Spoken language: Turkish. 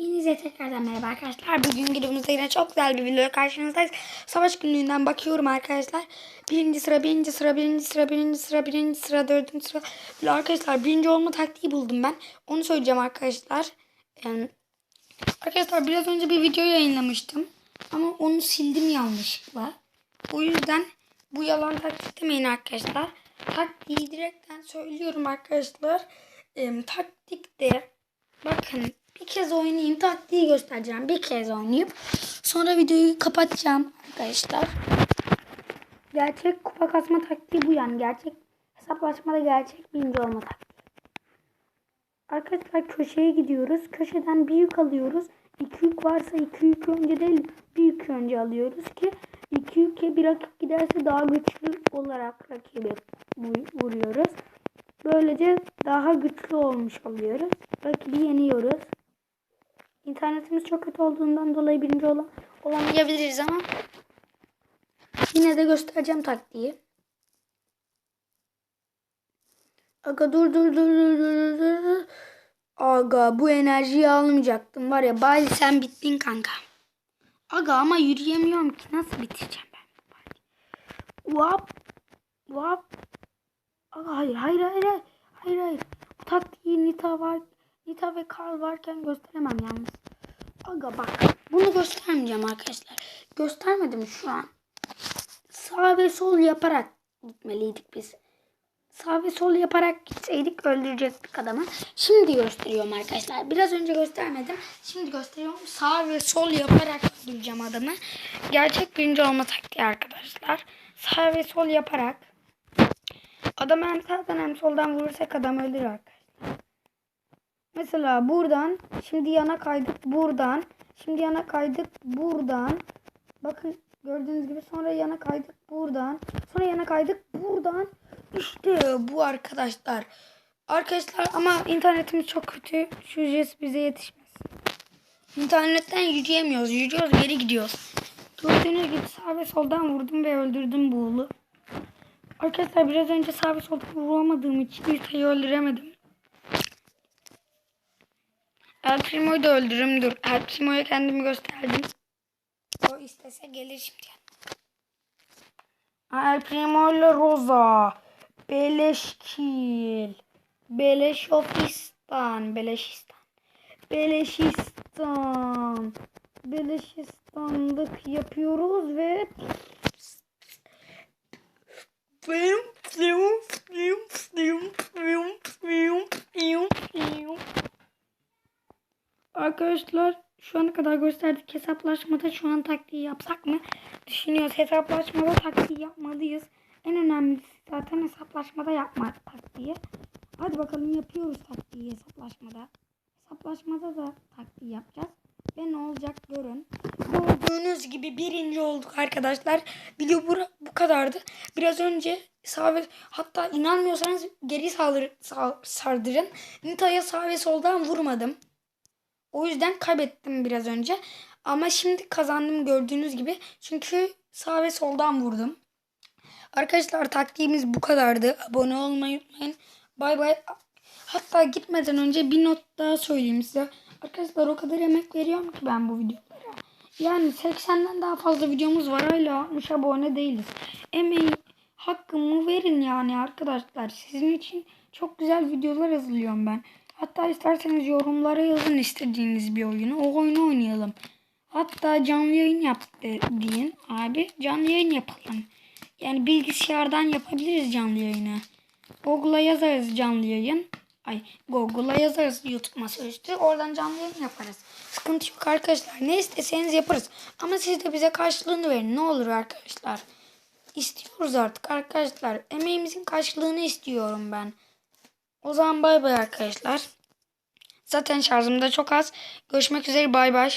Hepinize tekrardan merhaba arkadaşlar. Bugün videomuzda yine çok güzel bir video karşınızdayız. Savaş günlüğünden bakıyorum arkadaşlar. Birinci sıra, birinci sıra, birinci sıra, birinci sıra, birinci sıra, dördüncü sıra. Böyle arkadaşlar birinci olma taktiği buldum ben. Onu söyleyeceğim arkadaşlar. Yani, arkadaşlar biraz önce bir video yayınlamıştım. Ama onu sildim yanlışlıkla. O yüzden bu yalan taktik demeyin arkadaşlar. Taktiği direkten söylüyorum arkadaşlar. Ee, taktikte bakın bir kez oynayayım taktiği göstereceğim. Bir kez oynayıp sonra videoyu kapatacağım arkadaşlar. Gerçek kupa kasma taktiği bu yani. Gerçek hesaplaşmada gerçek birinci olma taktiği. Arkadaşlar köşeye gidiyoruz. Köşeden bir yük alıyoruz. İki yük varsa iki yük önce değil bir yük önce alıyoruz ki iki yüke bir rakip giderse daha güçlü olarak rakibi vu- vuruyoruz. Böylece daha güçlü olmuş oluyoruz. Rakibi yeniyoruz. İnternetimiz çok kötü olduğundan dolayı birinci olan, olamayabiliriz ama yine de göstereceğim taktiği. Aga dur dur dur dur dur dur, dur. Aga bu enerjiyi almayacaktım var ya bari sen bittin kanka. Aga ama yürüyemiyorum ki nasıl bitireceğim ben bu partiyi? Vap vap. Aga hayır hayır hayır hayır hayır. Bu taktiği Nita var Nita ve Carl varken gösteremem yalnız. Aga bak bunu göstermeyeceğim arkadaşlar. Göstermedim şu an. Sağ ve sol yaparak gitmeliydik biz. Sağ ve sol yaparak gitseydik öldürecektik adamı. Şimdi gösteriyorum arkadaşlar. Biraz önce göstermedim. Şimdi gösteriyorum. Sağ ve sol yaparak öldüreceğim adamı. Gerçek birinci olma taktiği arkadaşlar. Sağ ve sol yaparak. Adam hem sağdan hem soldan vurursak adam arkadaşlar. Mesela buradan şimdi yana kaydık buradan. Şimdi yana kaydık buradan. Bakın gördüğünüz gibi sonra yana kaydık buradan. Sonra yana kaydık buradan. İşte bu arkadaşlar. Arkadaşlar ama internetimiz çok kötü. Şu jest bize yetişmez. İnternetten yürüyemiyoruz. Yürüyoruz geri gidiyoruz. Gördüğünüz gibi sağ ve soldan vurdum ve öldürdüm buğulu. Arkadaşlar biraz önce sağ ve soldan vuramadığım için Yuta'yı öldüremedim. El Primo'yu da öldürürüm. Dur. El Primo'ya kendimi gösterdim. O istese gelir şimdi. El Primo ile Rosa. Beleşkil. Beleşofistan. Beleşistan. Beleşistan. Beleşistanlık yapıyoruz ve Arkadaşlar şu ana kadar gösterdik hesaplaşmada şu an taktiği yapsak mı? Düşünüyoruz hesaplaşmada taktiği yapmalıyız. En önemlisi zaten hesaplaşmada yapmak taktiği. Hadi bakalım yapıyoruz taktiği hesaplaşmada. Hesaplaşmada da taktiği yapacağız. Ve ne olacak görün. Gördüğünüz gibi birinci olduk arkadaşlar. Video bu, bu kadardı. Biraz önce sağ ve hatta inanmıyorsanız geri saldır, sağ, sardırın. Nita'ya sağ ve soldan vurmadım. O yüzden kaybettim biraz önce. Ama şimdi kazandım gördüğünüz gibi. Çünkü sağ ve soldan vurdum. Arkadaşlar taktiğimiz bu kadardı. Abone olmayı unutmayın. Bay bay. Hatta gitmeden önce bir not daha söyleyeyim size. Arkadaşlar o kadar emek veriyorum ki ben bu videolara. Yani 80'den daha fazla videomuz var. Hala 60 abone değiliz. Emeği hakkımı verin yani arkadaşlar. Sizin için çok güzel videolar hazırlıyorum ben. Hatta isterseniz yorumlara yazın istediğiniz bir oyunu. O oyunu oynayalım. Hatta canlı yayın yap de- deyin. Abi canlı yayın yapalım. Yani bilgisayardan yapabiliriz canlı yayını. Google'a yazarız canlı yayın. Ay Google'a yazarız YouTube masaüstü. Oradan canlı yayın yaparız. Sıkıntı yok arkadaşlar. Ne isteseniz yaparız. Ama siz de bize karşılığını verin. Ne olur arkadaşlar. İstiyoruz artık arkadaşlar. Emeğimizin karşılığını istiyorum ben. O zaman bay bay arkadaşlar. Zaten şarjım da çok az. Görüşmek üzere bay bay.